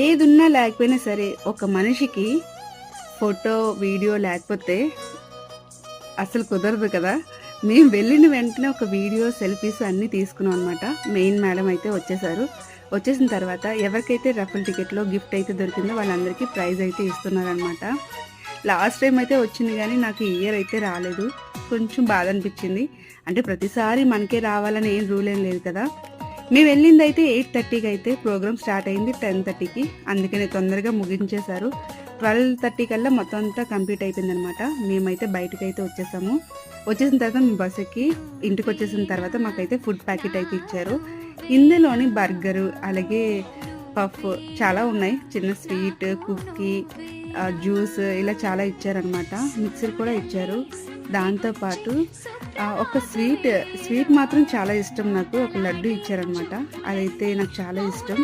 ఏదున్నా లేకపోయినా సరే ఒక మనిషికి ఫోటో వీడియో లేకపోతే అసలు కుదరదు కదా. మేము వెళ్ళిన వెంటనే ఒక వీడియో సెల్ఫీస్ అన్నీ తీసుకున్నాం అనమాట మెయిన్ మేడం అయితే వచ్చేసారు. వచ్చేసిన తర్వాత ఎవరికైతే రఫల్ టికెట్లో గిఫ్ట్ అయితే దొరికిందో వాళ్ళందరికీ ప్రైజ్ అయితే ఇస్తున్నారనమాట లాస్ట్ టైం అయితే వచ్చింది కానీ నాకు ఇయర్ అయితే రాలేదు. కొంచెం బాధ అనిపించింది. అంటే ప్రతిసారి మనకే రావాలని ఏం రూల్ ఏం లేదు కదా. మేము వెళ్ళింది అయితే ఎయిట్ థర్టీకి అయితే ప్రోగ్రామ్ స్టార్ట్ అయింది టెన్ థర్టీకి. అందుకనే తొందరగా ముగించేశారు. ట్వెల్వ్ థర్టీ కల్లా మొత్తం అంతా కంప్లీట్ అయిపోయింది అనమాట మేమైతే బయటకు అయితే వచ్చేసాము. వచ్చేసిన తర్వాత మేము బస్ ఎక్కి ఇంటికి వచ్చేసిన తర్వాత మాకైతే ఫుడ్ ప్యాకెట్ అయితే ఇచ్చారు. ఇందులోని బర్గరు అలాగే పఫ్ చాలా ఉన్నాయి. చిన్న స్వీట్ కుక్కీ జ్యూస్ ఇలా చాలా ఇచ్చారనమాట మిక్సర్ కూడా ఇచ్చారు. దాంతోపాటు ఒక స్వీట్ స్వీట్ మాత్రం చాలా ఇష్టం నాకు. ఒక లడ్డు ఇచ్చారనమాట అదైతే నాకు చాలా ఇష్టం.